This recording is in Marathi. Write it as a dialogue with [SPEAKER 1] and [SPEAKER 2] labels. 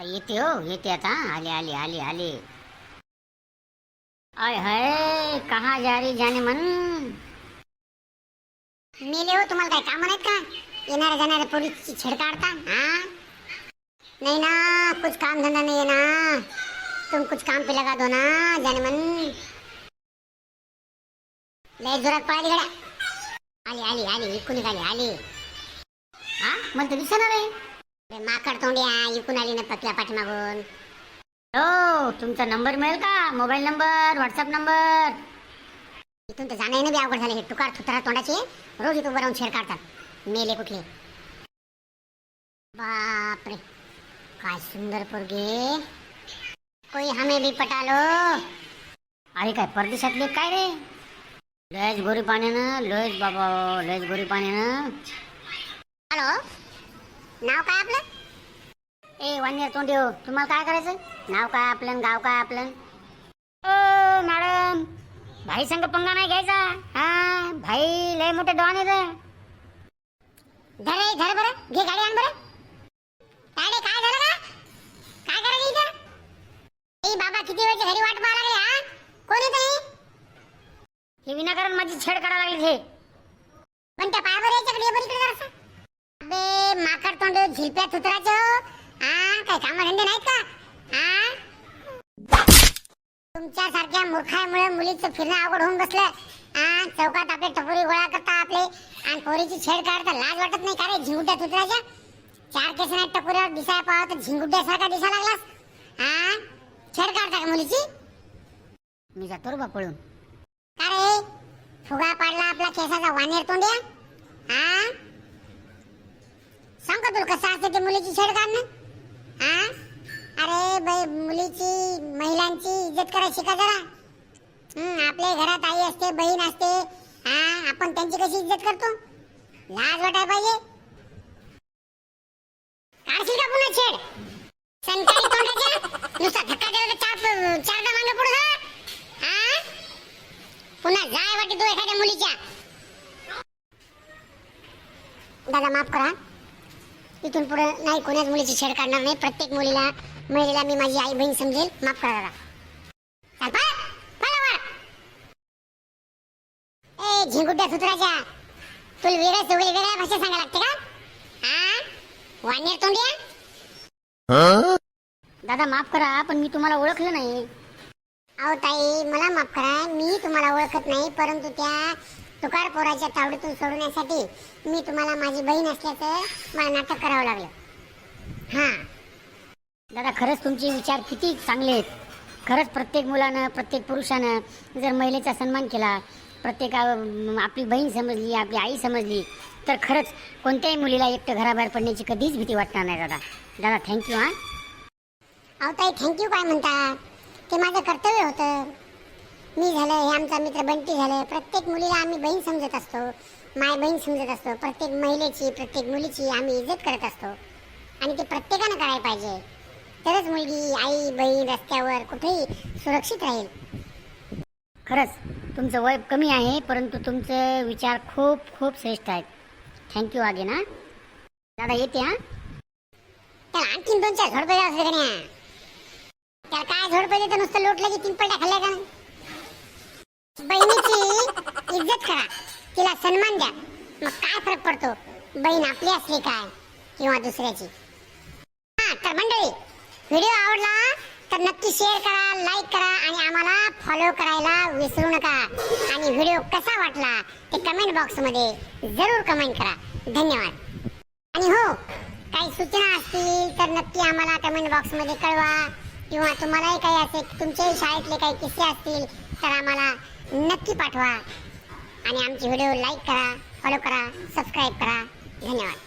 [SPEAKER 1] येते हो येते आता. आले आले आले आले. आय हाय कहा जा रही जाने मन? मेले हो तुम्हाला काय कामं नाहीत का येणाऱ्या जाणाऱ्या पोलीसची छेड काढता हा? नहीं ना कुछ काम धंधा नहीं ना. तुम कुछ काम पे लगा दो ना जाने मन. लय जोरात पळाली गड्या आली आली आली इकून निघाली आली. हा? मला तर दिसणार आहे माकड तोंड्या इकून आली ना पतल्या पाठीमागून. हो तुमचा नंबर मिळेल का? Mobile number WhatsApp number? इथून तर जाणं बी अवघड झाले हे टुकार थुतरा तोंडाचे. रोज इथं उभं राहून छेड काढतात. मेले कुठले? बापरे. काय सुंदर पोरगे. कोई हमें भी पटा लो अरे काय परदेशातले काय रे? लयच गोरी पाण्यानं लयच बाबा लयच गोरी पाण्यानं. हॅलो. नाव काय आपलं? ए वानियर तोंडी हो तुम्हाला काय करायचं नाव काय आपलं गाव काय आपलं? ओ मॅडम भाई संग पंगा नाही घ्यायचा. हा भाई लय मोठे डॉन येत धर रे धर बरं. घे गाडी आण बरं. काय रे काय झालं का काय करायचं इथं? ए बाबा किती वेळची घरी वाट पाहा लागली हा? कोण येत हे? विनाकारण माझी छेड करायला लागली हे. पण त्या पायावर याच्याकडे ये बरं इकडे जरासं. बे माकड तोंड झिलप्या तुत्राचे हो हा काय कामधंदे नाहीत का? हा तुमच्या सारख्या मूर्खामुळे मुलीचं फिरणं अवघड होऊन बसलं. हा चौकात आपले टपोरी गोळा करता आपले. आणि पोरीची छेड काढता लाज वाटत नाही का रे झिंगुट्या तुत्राच्या चार केस नाही टपोऱ्यावर दिसाय पाहा तर झिंगुट्यासारखा दिसा लागलास. हा छेड काढता का मुलीची? मी जातो रे बा पळून का रे? फुगा पाडला आपला केसाचा वानेर तोंड्या? हा सांगतो तुला कसं असते ते मुलीची छेड काढणं? हा अरे बाई मुलीची महिलांची इज्जत करा शिका जरा. आपल्या घरात आई असते बहीण असते. हा आपण त्यांची कशी इज्जत करतो? लाज वाटाय पाहिजे. काढशील का पुन्हा छेड? संतारी तोंडाच्या? नुसता धक्का दिला तर चार चारदा पुढे हा पुन्हा जाय वाटे तू एखाद्या मुलीच्या. दादा माफ करा. इथून पुढे नाही कोणाच मुलीची छेड काढणार नाही. प्रत्येक मुलीला महिलेला मी माझी आई बहीण समजेल. माफ करा दादा. ए झिंगुट्या सुत्राच्या. तुला वेगळ्या सगळी वेगळ्या भाषा सांगायला लागते का? हा वानेर तोंडिया? दादा माफ करा पण मी तुम्हाला ओळखलं नाही. अहो ताई मला माफ करा. मी तुम्हाला ओळखत नाही परंतु त्या तुकार पोराच्या तावडीतून सोडण्यासाठी मी तुम्हाला माझी बहीण असल्याचं मला नाटक करावं लागलं. हा. दादा खरंच तुमचे विचार किती चांगले आहेत. खरंच प्रत्येक मुलानं प्रत्येक पुरुषानं जर महिलेचा सन्मान केला प्रत्येक आपली बहीण समजली आपली आई समजली तर खरंच कोणत्याही मुलीला एकटं घराबाहेर पडण्याची कधीच भीती वाटणार नाही दादा. दादा थँक्यू हां. अहो ताई थँक्यू काय म्हणता ते माझं कर्तव्य होतं. मी झालं हे आमचा मित्र बंटी झालं प्रत्येक मुलीला आम्ही बहीण समजत असतो. माय बहीण समजत असतो. प्रत्येक महिलेची प्रत्येक मुलीची आम्ही इज्जत करत असतो. आणि ते प्रत्येकानं करायला पाहिजे. तरच मुलगी आई बहीण रस्त्यावर कुठेही सुरक्षित राहील. खरंच तुमचं वय कमी आहे परंतु तुमचे विचार खूप खूप श्रेष्ठ आहेत. थँक्यू आगे ना दादा येते हा. त्याला आणखीन दोन चार झोडपे द्यावं असं का त्याला काय झोडपे देतं नुसतं लोटलं की तीन पलट्या खाल्ल्या का? करा तिला सन्मान द्या. मग काय फरक पडतो? बहीण आपली असली काय? किंवा दुसऱ्याची? हा तर मंडळी व्हिडिओ आवडला तर नक्की शेअर करा लाईक करा आणि आम्हाला फॉलो करायला विसरू नका. आणि व्हिडिओ कसा वाटला ते कमेंट बॉक्समध्ये जरूर कमेंट करा. धन्यवाद. आणि हो काही सूचना असतील तर नक्की आम्हाला कमेंट बॉक्समध्ये कळवा. किंवा तुम्हालाही काही असेल तुमच्याही शाळेतले काही किस्से असतील तर आम्हाला नक्की पाठवा. आणि आमचे व्हिडिओ लाईक करा फॉलो करा सबस्क्राईब करा. धन्यवाद.